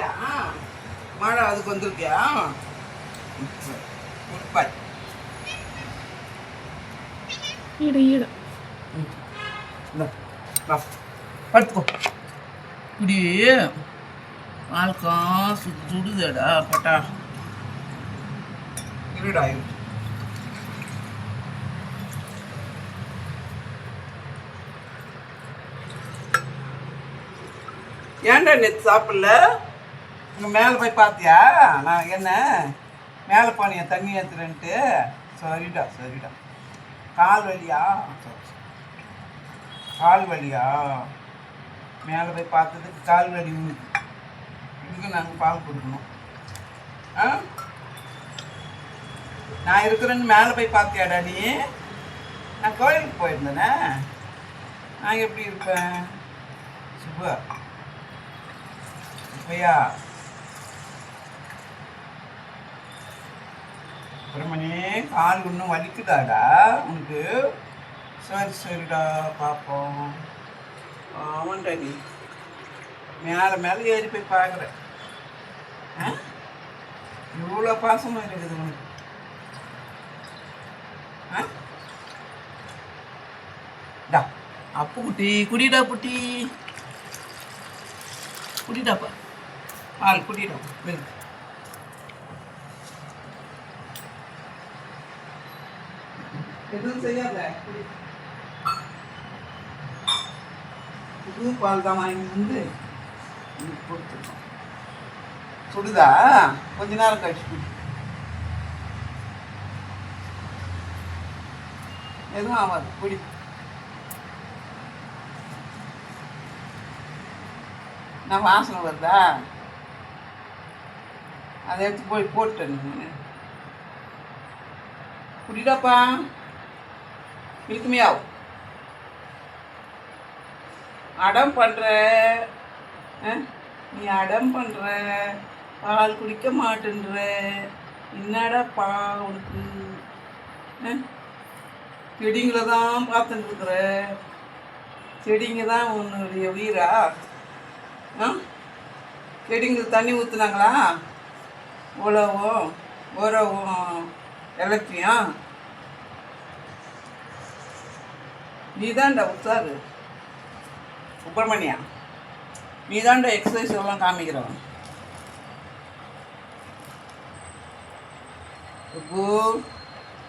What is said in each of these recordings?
அப்படியா மழை அதுக்கு வந்திருக்கியா? பாய். ஈடு ஈடு படுத்துக்கோ. இப்படி வாழ்க்கம் சுடு சுடுதடா பட்டா. இருடா இரு. ஏன்டா நேற்று சாப்பிடல? இங்கே மேலே போய் பார்த்தியா? நான் என்ன? மேலே போனியா தண்ணி ஏற்றுறேன்ட்டு சரிடா சரிடா. கால் வலியா? சரி, கால் வழியா மேலே போய் பார்த்ததுக்கு கால் வலி உனக்கு இதுக்கு நாங்கள் பால் கொடுக்கணும். ஆ? நான் இருக்கிறேன்னு மேலே போய் பார்த்தியாடா நீ? நான் கோயிலுக்கு போயிருந்தேனே. நான் எப்படி இருப்பேன்? சுபா. சுப்பையா பிரம்மனே கால் இன்னும் வலிக்குதாடா? உனக்கு சரி சரிடா பார்ப்போம் ஆமாண்டா நீ. மேலே மேலே ஏறி போய் பார்க்குற ஆ? இவ்வளோ பாசமாக இருக்குது உனக்கு. ஆ? டா அப்பு குட்டி குடிடா குட்டி குடிடாப்பா. பால் குடிடா வெல் எதுவும் செய்யாத. குடி. புது பால் தான் வாங்கி வந்து உனக்கு கொடுத்துருக்கோம். சுடுதா? கொஞ்ச நேரம் கழிச்சு எதுவும் ஆகாது. குடி. நான் வாசனை வருதா? அதை எடுத்து போய் போட்டு குடிடாப்பா. மில்குமியாவ் அடம் பண்ணுற நீ அடம் பண்ணுற பால் குடிக்க மாட்டேன்ற. என்னடாப்பா உனக்கு? செடிங்களை தான் பார்த்துட்டு இருக்கிற செடிங்க தான் உன்னுடைய உயிரா? ஆ? செடிங்களுக்கு தண்ணி ஊற்றுனாங்களா உழவும் உரவும் எல்லாத்தையும் நீதான்டா உத்தாரு சுப்பிரமணியா நீதான்டா எக்ஸசைஸ் எல்லாம் காமிக்கிறவன். சுப்பு.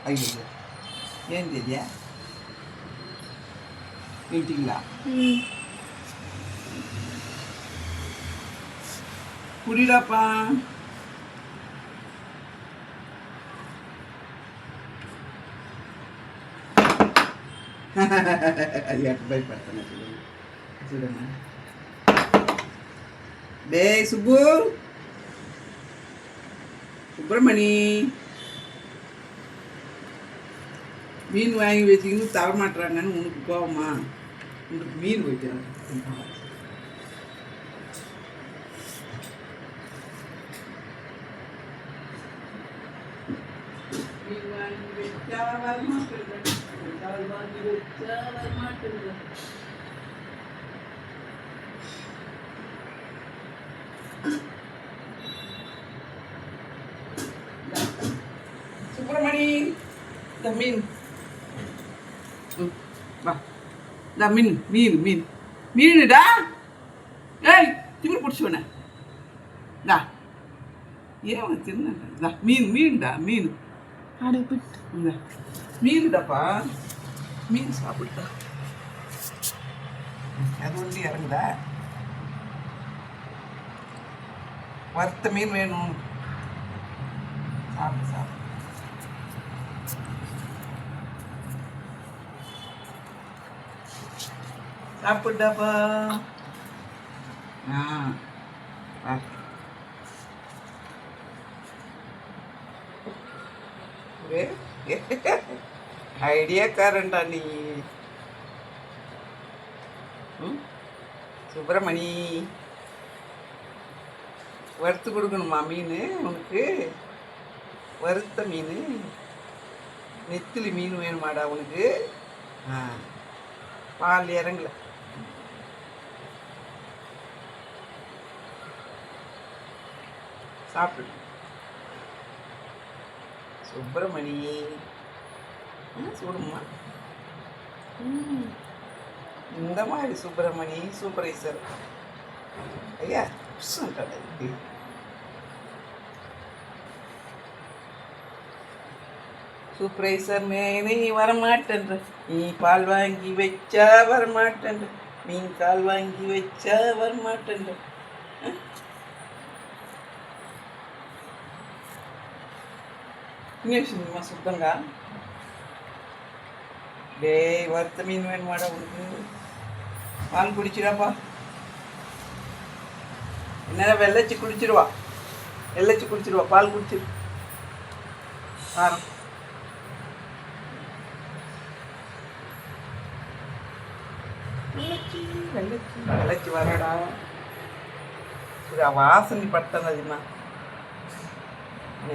ஐயோ ஏன் தெரியா நின்ட்டிங்களா? ம். குடிடாப்பா எட்டு போய் படுத்தன சொல்லுங்க டேய் சுப்பு சுப்பிரமணி மீன் வாங்கி வச்சுக்கின்னு தரமாட்டுறாங்கன்னு உனக்கு கோவமா உனக்கு மீன் வைக்கிறாங்க மீன் வாங்கி வச்சா வரமாட்டேங்க வாங்கி வச்சா வரமாட்டேங்க சுப்பிரமணி இந்த மீன் வா. இந்த மீன் மீன் மீன். மீனுடா. ஏய் திமிரு பிடிச்சவன டா ஏன் தின்னா மீன் மீன்டா மீன். அடை பிட்டு. இந்த மீனுடாப்பா மீன் சாப்பிட்டா அது ஒண்டி இறங்குதா? வறுத்த மீன் வேணும். சாப்பிட்டு சாப்பிட்டு சாப்பிட்டாப்பா. ஆ ஆ. ஐடியாக்காரன்டா நீ? ம்? சுப்பிரமணி. வறுத்து கொடுக்கணுமா மீன்? உனக்கு? வறுத்த மீன்? நெத்திலி மீன் வேணுமாடா உனக்கு? ஆ. பால் இறங்கல. சாப்பிடு. சுப்பிரமணி. சூடுமா. இந்த மாதிரி சுப்பிரமணி சூப்பரைசர் ஐயா இது. சூப்பரைசர் மேனே வரமாட்டேன்ற. நீ பால் வாங்கி வச்சா வரமாட்டேன்ற. மீன் கால் வாங்கி வச்சா வரமாட்டேன்ற. விஷயமா சுத்தங்க டேய் வறுத்த மீன் வேணுமாடா உனக்கு? வாங்கி குடிச்சிடாப்பா. என்ன வெள்ளச்சி குடிச்சிருவா வெள்ளச்சி குளிச்சிருவா பால் குடிச்சிரு ஆ வெள்ளச்சி வெள்ளச்சி. வெள்ளச்சி வரடா இது வாசனை பட்டம் அதிகமாக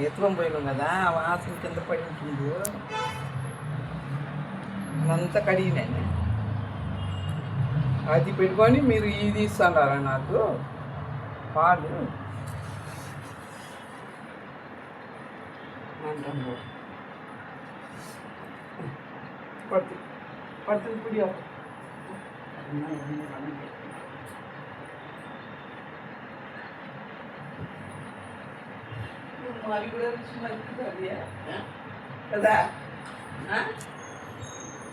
எத்துவம் போயிடுங்க தான் வாசனைக்கு எந்த படிச்சுட்டு అదంతా కడిగినాను అది పెట్టుకొని మీరు ఇది ఇస్తున్నారా నాకు? పాలు. అంటాను పడుతుంది పడుతుంది పుడి మరి కూడా రుచి ఆ? కదా?